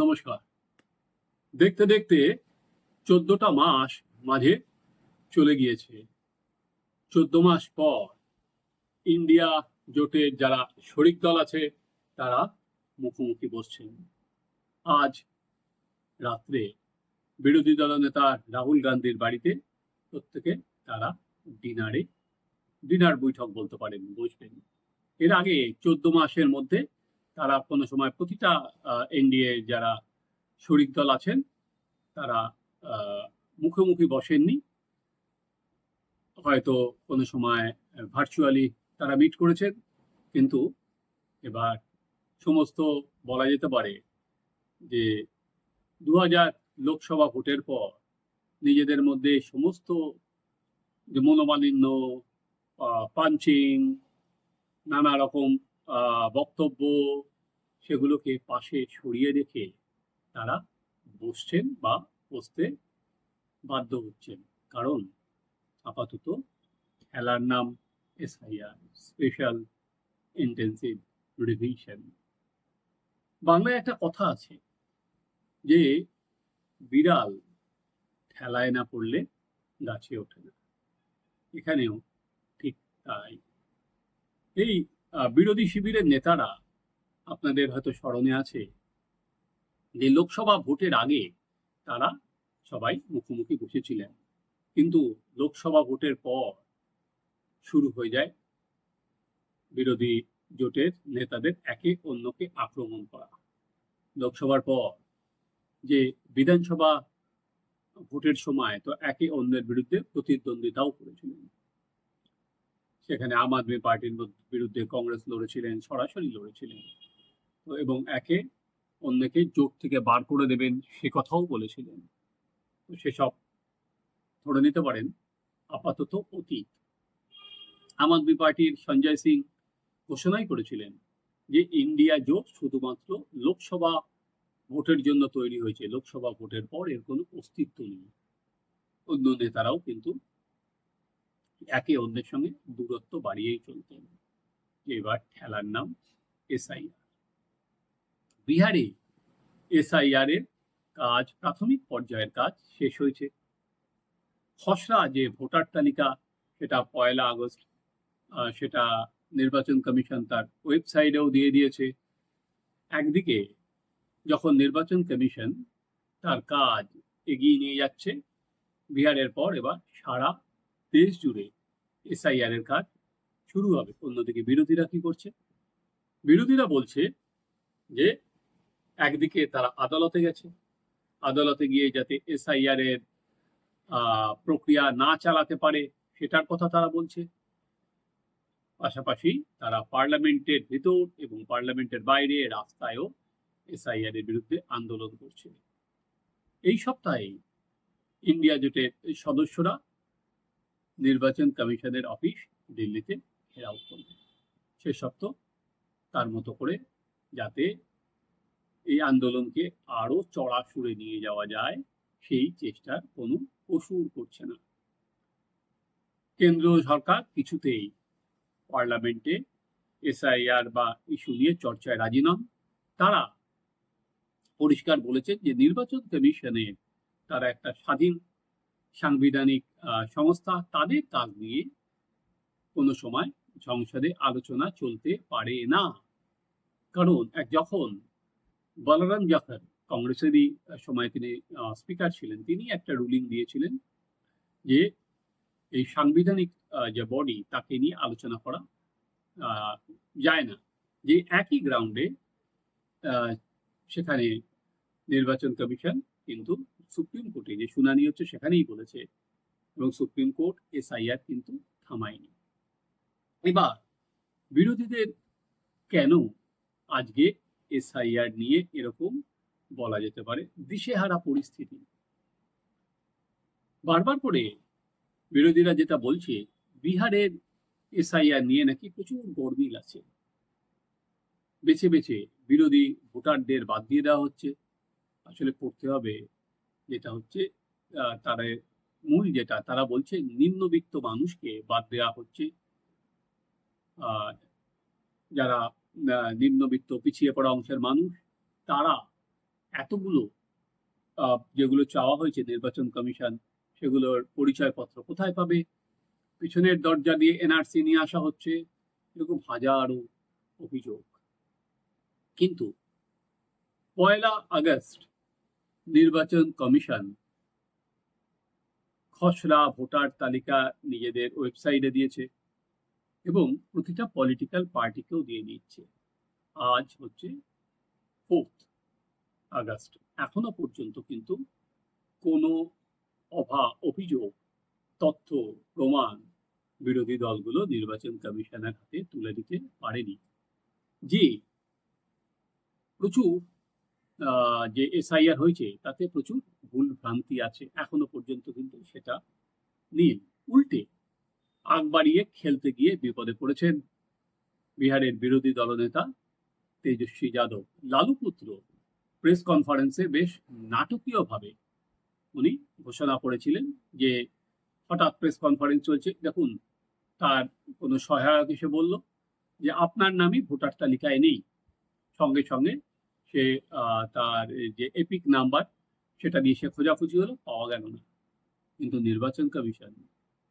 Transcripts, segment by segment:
নমস্কার। দেখতে দেখতে চোদ্দটা মাস মাঝে চলে গিয়েছে। চোদ্দ মাস পর ইন্ডিয়া জোটের যারা শরিক দল আছে, তারা মুখোমুখি বসছেন। আজ রাত্রে বিরোধী দলনেতা রাহুল গান্ধীর বাড়িতে প্রত্যেকে তারা ডিনারে, ডিনার বৈঠক বলতে পারেন, বসবেন। এর আগে চোদ্দ মাসের মধ্যে তারা কোনো সময় প্রতিটা এনডিএ যারা শরিক দল আছেন, তারা মুখোমুখি বসেননি। হয়তো কোনো সময় ভার্চুয়ালি তারা মিট করেছেন, কিন্তু এবার সমস্ত বলা যেতে পারে যে দু হাজার লোকসভা ভোটের পর নিজেদের মধ্যে সমস্ত যে মনোমালিন্য পাঞ্চিং নানা রকম বক্তব্য সেগুলোকে পাশে সরিয়ে রেখে তারা বসছেন বা বসতে বাধ্য হচ্ছেন। কারণ আপাতত খেলার নাম এসআইআর, স্পেশাল ইন্টেন্সিভ রিভিশন। বাংলায় একটা কথা আছে যে, বিড়াল ঠেলায় না পড়লে গাছে ওঠে না। এখানেও ঠিক তাই। এই বিরোধী শিবিরের নেতারা আপনাদের হয়তো স্মরণে আছে যে লোকসভা ভোটের আগে তারা সবাই মুখোমুখি বসেছিলেন। কিন্তু লোকসভা ভোটের পর শুরু হয়ে যায় বিরোধী জোটের নেতাদের একে অন্যকে আক্রমণ করা। লোকসভার পর যে বিধানসভা ভোটের সময় তো একে অন্যের বিরুদ্ধে প্রতিদ্বন্দ্বিতাও করেছিলেন। সেখানে আম আদমি পার্টির বিরুদ্ধে কংগ্রেস লড়েছিলেন, সরাসরি লড়েছিলেন। এবং একে অন্যকে জোট থেকে বার করে দেবেন, সে কথাও বলেছিলেন। তো সেসব ধরে নিতে পারেন, আপাতত অতীত। আম আদমি পার্টির সঞ্জয় সিং ঘোষণাই করেছিলেন যে ইন্ডিয়া জোট শুধুমাত্র লোকসভা ভোটের জন্য তৈরি হয়েছে। লোকসভা ভোটের পর এর কোনো অস্তিত্ব নেই। অন্য নেতারাও কিন্তু একে অন্যের সঙ্গে দূরত্ব বাড়িয়েই চলতেন। এবার খেলার নাম এসআইআর। বিহারে এসআইআর এর কাজ, প্রাথমিক পর্যায়ের কাজ শেষ হয়েছে। খসড়া যে ভোটার তালিকা, সেটা পয়লা আগস্ট সেটা নির্বাচন কমিশন তার ওয়েবসাইটেও দিয়ে দিয়েছে। একদিকে যখন নির্বাচন কমিশন তার কাজ এগিয়ে নিয়ে যাচ্ছে, বিহারের পর এবার সারা দেশ জুড়ে এসআইআর এর কাজ শুরু হবে। অন্যদিকে বিরোধীরা কি করছে? বিরোধীরা বলছে যে একদিকে তারা আদালতে গেছে। আদালতে গিয়ে যাতে এসআইআর এর প্রক্রিয়া না চালাতে পারে সেটার কথা তারা বলছে। পাশাপাশি তারা পার্লামেন্টের ভিতর এবং পার্লামেন্টের বাইরে রাস্তায়ও এসআইআর এর বিরুদ্ধে আন্দোলন করছে। এই সপ্তাহে ইন্ডিয়া জোটের সদস্যরা নির্বাচন কমিশনের অফিস দিল্লিতে ঘেরাও করবে। সে সপ্তাহ তার মতো করে যাতে এই আন্দোলনকে আরও চড়া সুরে নিয়ে যাওয়া যায়, সেই চেষ্টার কোনো কসুর করছে না। কেন্দ্র সরকার কিছুতেই পার্লামেন্টে এসআইআর বা ইস্যু নিয়ে চর্চায় রাজি নন। তারা পরিষ্কার বলেছেন যে নির্বাচন কমিশনের তারা একটা স্বাধীন সাংবিধানিক সংস্থা, তাদের কাজ নিয়ে কোনো সময় সংসদে আলোচনা চলতে পারে না। কারণ এক যখন বলরাম জাফর, কংগ্রেসেরই সময় তিনি স্পিকার ছিলেন, তিনি একটা রুলিং দিয়েছিলেন যে এই সাংবিধানিক যে বডি তাকে নিয়ে আলোচনা করা যায় না। যে একই গ্রাউন্ডে সেখানে নির্বাচন কমিশন কিন্তু সুপ্রিম কোর্টে যে শুনানি হচ্ছে সেখানেই বলেছে এবং সুপ্রিম কোর্ট এসআইআর কিন্তু থামায়নি। এবার বিরোধীদের কেন আজকে এসআইআর নিয়ে এরকম বলা যেতে পারে, দিশেহারা পরিস্থিতি। বারবার করে বিরোধীরা যেটা বলছে, বিহারের এসআইআর নিয়ে নাকি প্রচুর গরমিল আছে। বেছে বেছে বিরোধী ভোটারদের বাদ দিয়ে দেওয়া হচ্ছে। আসলে পড়তে হবে যেটা হচ্ছে তারা মূল যেটা, তারা বলছে নিম্নবিত্ত মানুষকে বাদ দেওয়া হচ্ছে। যারা নিম্নবিত্ত, পিছিয়ে পড়া অংশের মানুষ, তারা এতগুলো যেগুলো চাওয়া হয়েছে, নির্বাচন কমিশন, সেগুলোর পরিচয়পত্র কোথায় পাবে? পিছনের দরজা দিয়ে এনআরসি নিয়ে আসা হচ্ছে, এরকম হাজারো অভিযোগ। কিন্তু পয়লা আগস্ট নির্বাচন কমিশন খসড়া ভোটার তালিকা নিজেদের ওয়েবসাইটে দিয়েছে। এবং প্রতিটা পলিটিক্যাল পার্টিকেও দিয়ে দিচ্ছে। আজ হচ্ছে ফোর্থ আগস্ট। এখনও পর্যন্ত কিন্তু কোনো অভা, অভিযোগ, তথ্য, প্রমাণ বিরোধী দলগুলো নির্বাচন কমিশনের হাতে তুলে দিতে পারেনি। যে প্রচুর যে এসআইআর হয়েছে তাতে প্রচুর ভুল ভ্রান্তি আছে। এখনও পর্যন্ত কিন্তু সেটা নীল উল্টে আগ বাড়িয়ে খেলতে গিয়ে বিপদে পড়েছেন। বিহারের বিরোধী দলনেতা তেজস্বী যাদব। লালু পুত্র প্রেস কনফারেন্সে বেশ নাটকীয়ভাবে উনি ঘোষণা করেছিলেন যে হঠাৎ প্রেস কনফারেন্স চলছে। দেখুন, তার কোনো সহায়ক এসে বলল যে, আপনার নামই ভোটার তালিকায় নেই। সঙ্গে সঙ্গে সে তার যে এপিক নাম্বার, সেটা নিয়ে সে খোঁজাখুঁজি হলো, পাওয়া গেল না। কিন্তু নির্বাচন কমিশন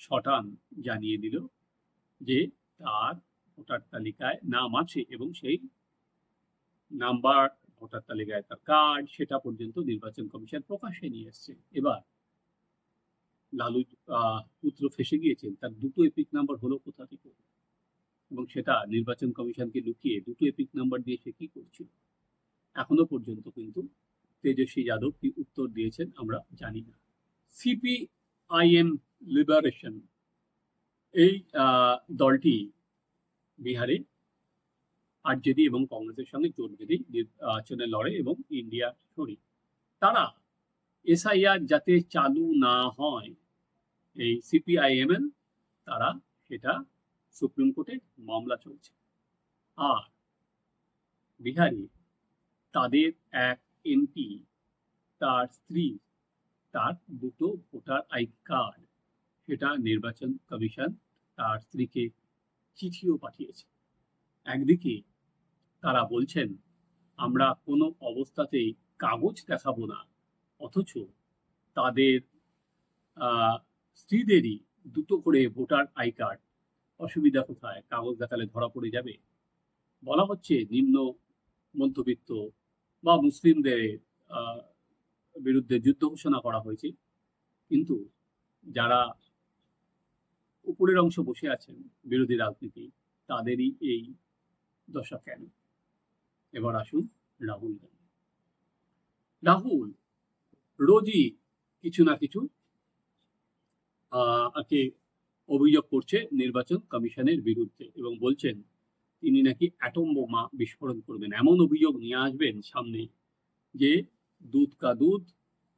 শটান জানিয়ে দিল যে তার ভোটার তালিকায় নাম আছে এবং সেই নাম্বার ভোটার তালিকায় তার কার্ড, সেটা পর্যন্ত নির্বাচন কমিশন প্রকাশ্যে নিয়ে এসছে। এবার লালু পুত্র ফেসে গিয়েছেন, তার দুটো এপিক নাম্বার হলো কোথা থেকে? এবং সেটা নির্বাচন কমিশনকে লুকিয়ে দুটো এপিক নাম্বার দিয়ে সে কি করছিল? এখনও পর্যন্ত কিন্তু তেজস্বী যাদব কি উত্তর দিয়েছেন, আমরা জানি না। সিপিআইএম লিবারেশন এই দলটি বিহারে আরজেডি এবং কংগ্রেসের সঙ্গে জোট বেঁধে নির্বাচনে লড়ে এবং ইন্ডিয়া সরি তারা এসআইআর যাতে চালু না হয়, এই সিপিআইএমএল, তারা সেটা সুপ্রিম কোর্টে মামলা চলছে। আর বিহারে তাদের এক এমপি, তার স্ত্রী, তার দুটো ভোটার আই কার্ড সেটা নির্বাচন কমিশন তার স্ত্রীকে চিঠিও পাঠিয়েছে। একদিকে তারা বলছেন, আমরা কোনো অবস্থাতেই কাগজ দেখাবো না, অথচ তাদের স্ত্রীদেরই দুটো করে ভোটার আই কার্ড। অসুবিধা কোথায়? কাগজ দেখালে ধরা পড়ে যাবে? বলা হচ্ছে নিম্ন মধ্যবিত্ত বা মুসলিমদের বিরুদ্ধে যুদ্ধ ঘোষণা করা হয়েছে। কিন্তু যারা উপরের অংশ বসে আছেন বিরোধী রাজনীতি, তাদেরই এই দশা কেন? এবার আসুন রাহুল গান্ধী রাহুল, রোজই কিছু না কিছু আকে অভিযোগ করছে নির্বাচন কমিশনের বিরুদ্ধে এবং বলছেন, তিনি নাকি অ্যাটম বোমা বিস্ফোরণ করবেন। এমন অভিযোগ নিয়ে আসবেন সামনে যে দুধ কা দুধ,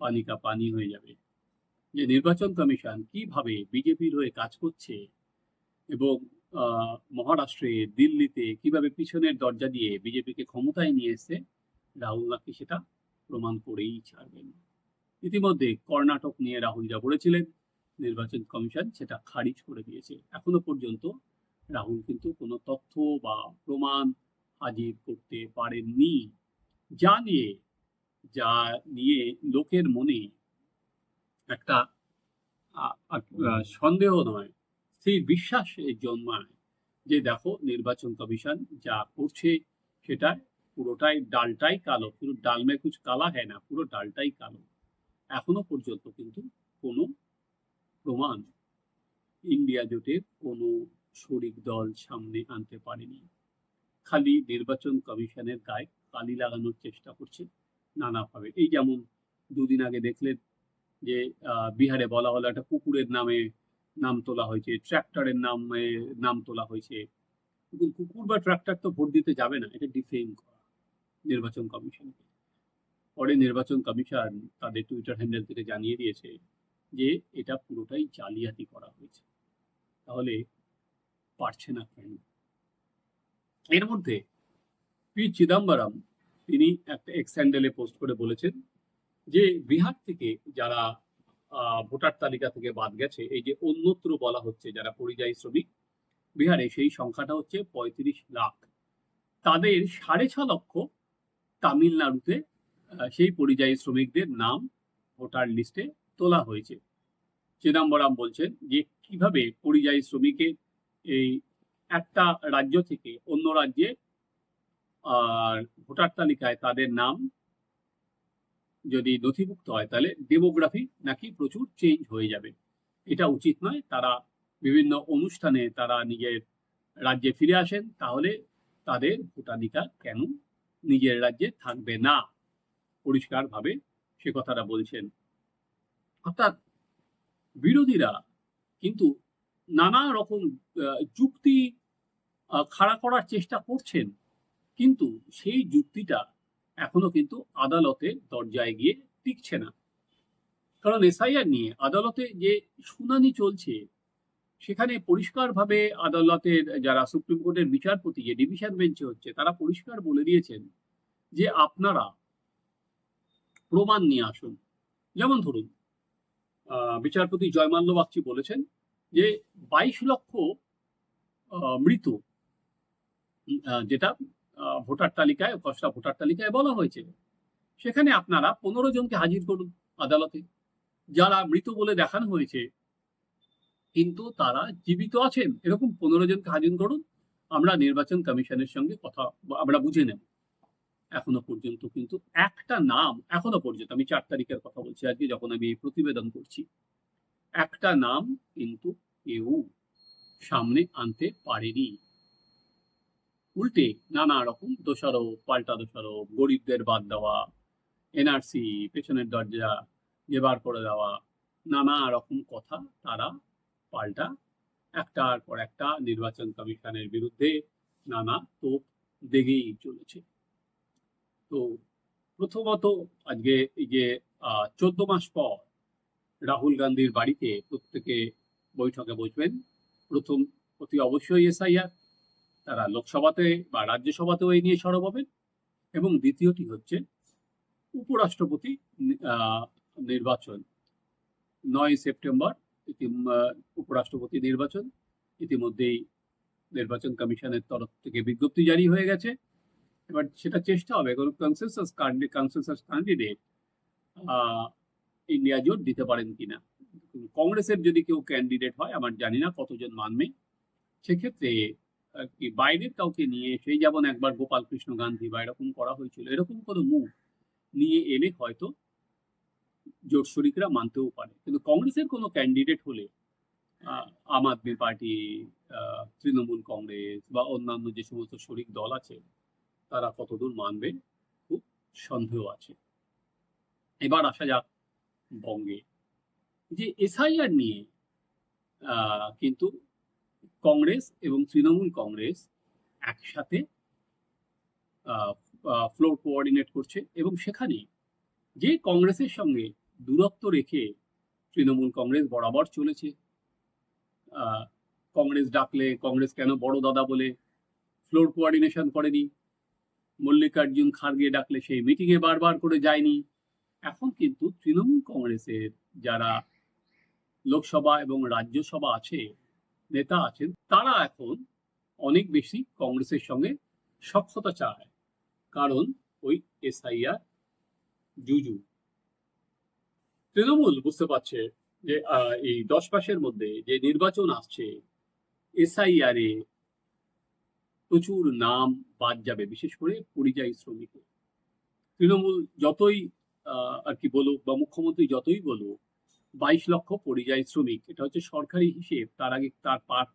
পানি কা পানি হয়ে যাবে। যে নির্বাচন কমিশন কীভাবে বিজেপির হয়ে কাজ করছে এবং মহারাষ্ট্রে, দিল্লিতে কীভাবে পিছনের দরজা দিয়ে বিজেপিকে ক্ষমতায় নিয়ে এসে রাহুল নাকি সেটা প্রমাণ করেই ছাড়বেন। ইতিমধ্যে কর্ণাটক নিয়ে রাহুল যা বলেছিলেন, নির্বাচন কমিশন সেটা খারিজ করে দিয়েছে। এখনও পর্যন্ত রাহুল কিন্তু কোনো তথ্য বা প্রমাণ হাজির করতে পারেননি। যা নিয়ে যা নিয়ে লোকের মনে একটা সন্দেহ নয়, স্থির বিশ্বাস এর জন্মায় যে দেখো নির্বাচন কমিশন যা করছে সেটা পুরোটাই ডালটাই কালো, পুরো ডাল কুছ কালা হয় না, পুরো ডালটাই কালো। এখনও পর্যন্ত কিন্তু কোনো প্রমাণ ইন্ডিয়া জোটের কোনো শরিক দল সামনে আনতে পারেনি। খালি নির্বাচন কমিশনের গায়ে কালি লাগানোর চেষ্টা করছে নানাভাবে এই যেমন দুদিন আগে দেখলেন যে বিহারে বলা হলো একটা কুকুরের নামে নাম তোলা হয়েছে, ট্র্যাক্টরের নামে নাম তোলা হয়েছে। কুকুর বা ট্র্যাক্টর তো ভোট দিতে যাবে না, এটা ডিফেম করা নির্বাচন কমিশনকে পরে নির্বাচন কমিশন তাদের টুইটার হ্যান্ডেল থেকে জানিয়ে দিয়েছে যে, এটা পুরোটাই জালিয়াতি করা হয়েছে। তাহলে পারছে না কেন? এর মধ্যে পি চিদম্বরম, তিনি একটা এক্স হ্যান্ডেলে পোস্ট করে বলেছেন যে বিহার থেকে যারা ভোটার তালিকা থেকে বাদ গেছে, এই যে অন্যত্র বলা হচ্ছে যারা পরিযায়ী শ্রমিক, বিহারে সেই সংখ্যাটা হচ্ছে পঁয়ত্রিশ লাখ। তাদের সাড়ে ছ লক্ষ তামিলনাড়ুতে সেই পরিযায়ী শ্রমিকদের নাম ভোটার লিস্টে তোলা হয়েছে। চিদম্বরম বলছেন যে কীভাবে পরিযায়ী শ্রমিকের এই একটা রাজ্য থেকে অন্য রাজ্যে ভোটার তালিকায় তাদের নাম যদি নথিভুক্ত হয়, তাহলে ডেমোগ্রাফি নাকি প্রচুর চেঞ্জ হয়ে যাবে। এটা উচিত নয়। তারা বিভিন্ন অনুষ্ঠানে তারা নিজের রাজ্যে ফিরে আসেন, তাহলে তাদের ভোটাধিকার কেন নিজের রাজ্যে থাকবে না? পরিষ্কারভাবে সে কথাটা বলছেন। অর্থাৎ বিরোধীরা কিন্তু নানা রকম যুক্তি খাড়া করার চেষ্টা করছেন। কিন্তু সেই যুক্তিটা এখনও কিন্তু আদালতের দরজায় গিয়ে টিকছে না। কারণ এসআইআর নিয়ে আদালতে যে শুনানি চলছে, সেখানে পরিষ্কারভাবে আদালতের যারা সুপ্রিম কোর্টের বিচারপতি, যে ডিভিশন বেঞ্চে হচ্ছে, তারা পরিষ্কার বলে দিয়েছেন যে আপনারা প্রমাণ নিয়ে আসুন। যেমন ধরুন বিচারপতি জয়মাল্য বাগচি বলেছেন যে বাইশ লক্ষ মৃত যেটা ভোটার তালিকায় খসড়া ভোটার তালিকায় বলা হয়েছে। সেখানে আপনারা পনেরো জনকে হাজির করুন আদালতে। যারা মৃত বলে দেখানো হয়েছে, কিন্তু তারা জীবিত আছেন, এরকম পনেরো জনকে হাজির করুন, আমরা নির্বাচন কমিশনের সঙ্গে কথা আমরা বুঝে নেব। এখনও পর্যন্ত কিন্তু একটা নাম, এখনও পর্যন্ত, আমি চার তারিখের কথা বলছি আজকে, যখন আমি এই প্রতিবেদন করছি। একটা নাম কিন্তু কেউ সামনে আনতে পারেনি। উল্টে নানা রকম দোষারোপ, পাল্টা দোষারোপ, গরিবদের বাদ দেওয়া এনআরসি পেছনের দরজা, জেবার করে দেওয়া, নানা রকম কথা তারা পাল্টা একটার পর একটা নির্বাচন কমিশনের বিরুদ্ধে নানা তোপ দেগেই চলেছে। তো প্রথমত আজকে এই যে চোদ্দ মাস পর রাহুল গান্ধীর বাড়িতে প্রত্যেকে বৈঠকে বসবেন। প্রথম অতি অবশ্যই এসআইআর তারা লোকসভাতে বা রাজ্যসভাতেও এই নিয়ে সরব হবেন। এবং দ্বিতীয়টি হচ্ছে উপরাষ্ট্রপতি নির্বাচন। নয় সেপ্টেম্বর উপরাষ্ট্রপতি নির্বাচন। ইতিমধ্যেই নির্বাচন কমিশনের তরফ থেকে বিজ্ঞপ্তি জারি হয়ে গেছে। এবার সেটা চেষ্টা হবে। কোনো কনসেনসাস কনসেনসাস ক্যান্ডিডেট ইন্ডিয়া জোট দিতে পারেন কিনা। কংগ্রেসের যদি কেউ ক্যান্ডিডেট হয়, আমার জানি না কতজন মানবে। সেক্ষেত্রে কি বাইরের কাউকে নিয়ে সেই যেমন একবার গোপাল কৃষ্ণ গান্ধী বা এরকম করা হয়েছিল, এরকম কোনো মুখ নিয়ে এলে হয়তো জোট শরিকরা মানতেও পারে। কিন্তু কংগ্রেসের কোনো ক্যান্ডিডেট হলে আম আদমি পার্টি তৃণমূল কংগ্রেস বা অন্যান্য যে সমস্ত শরিক দল আছে, তারা কতদূর মানবে? খুব সন্দেহ আছে। এবার আসা যাক বঙ্গে। যে এসআইআর নিয়ে কিন্তু কংগ্রেস এবং তৃণমূল কংগ্রেস একসাথে ফ্লোর কোঅর্ডিনেট করছে এবং সেখানে যে কংগ্রেসের সঙ্গে দূরত্ব রেখে তৃণমূল কংগ্রেস বরাবর চলেছে। কংগ্রেস ডাকলে কংগ্রেস কেন বড় দাদা বলে ফ্লোর কোঅর্ডিনেশন করেনি? মল্লিকার্জুন খার্গে ডাকলে সেই মিটিংয়ে বারবার করে যায়নি। এখন কিন্তু তৃণমূল কংগ্রেসের যারা লোকসভা এবং রাজ্যসভা আছে নেতা আছেন, তারা এখন অনেক বেশি কংগ্রেসের সঙ্গে সক্ষতা চায় কারণ ওই এসআইআর জুজু। তৃণমূল বুঝতে পারছে যে এই দশ মাসের মধ্যে যে নির্বাচন আসছে, এসআইআর এ প্রচুর নাম বাদ যাবে, বিশেষ করে পরিযায়ী শ্রমিকের তৃণমূল যতই আর কি বলুক বা মুখ্যমন্ত্রী যতই বলুক বাইশ লক্ষ পরিযায়ী শ্রমিক। এটা হচ্ছে সরকারি হিসেব। তার আগে তার পার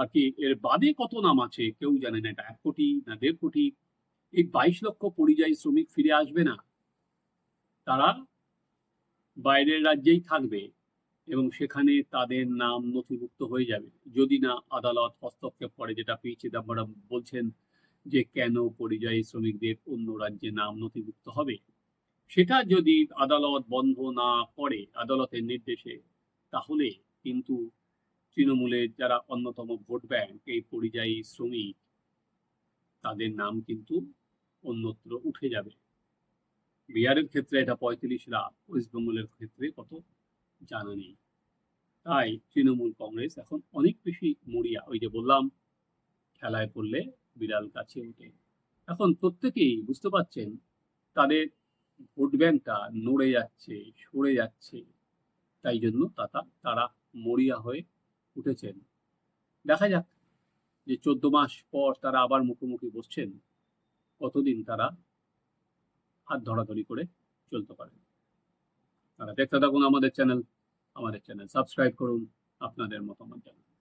আর কি এর বাদে কত নাম আছে? কেউ জানে না। এটা এক কোটি না দেড় কোটি? এই বাইশ লক্ষ পরিযায়ী শ্রমিক ফিরে আসবে না। তারা বাইরের রাজ্যেই থাকবে এবং সেখানে তাদের নাম নথিভুক্ত হয়ে যাবে। যদি না আদালত হস্তক্ষেপ করে, যেটা পি চিদম্বরম বলছেন যে কেন পরিযায়ী শ্রমিকদের অন্য রাজ্যে নাম নথিভুক্ত হবে? সেটা যদি আদালত বন্ধ না করে, আদালতের নির্দেশে, তাহলে কিন্তু তৃণমূলের যারা অন্যতম ভোট ব্যাংক, এই পরিযায়ী শ্রমিক, তাদের নাম কিন্তু অন্যত্র উঠে যাবে। বিহারের ক্ষেত্রে এটা পঁয়ত্রিশ লাখ, ওয়েস্ট বেঙ্গলের ক্ষেত্রে কত? জানা নেই। তাই তৃণমূল কংগ্রেস এখন অনেক বেশি মরিয়া। ওই যে বললাম খেলায় পড়লে বিড়াল কাছে ওঠে। এখন প্রত্যেকেই, বুঝতে পারছেন, তাদের ভোট ব্যাংকটা নড়ে যাচ্ছে, সরে যাচ্ছে। তাই জন্য তাতা, তারা মরিয়া হয়ে উঠেছেন। দেখা যাক যে চোদ্দ মাস পর তারা আবার মুখোমুখি বসছেন, কতদিন তারা হাত ধরাধরি করে চলতে পারে তারা দেখতে থাকুন আমাদের চ্যানেল আমাদের চ্যানেল সাবস্ক্রাইব করুন, আপনাদের মতামত জানান।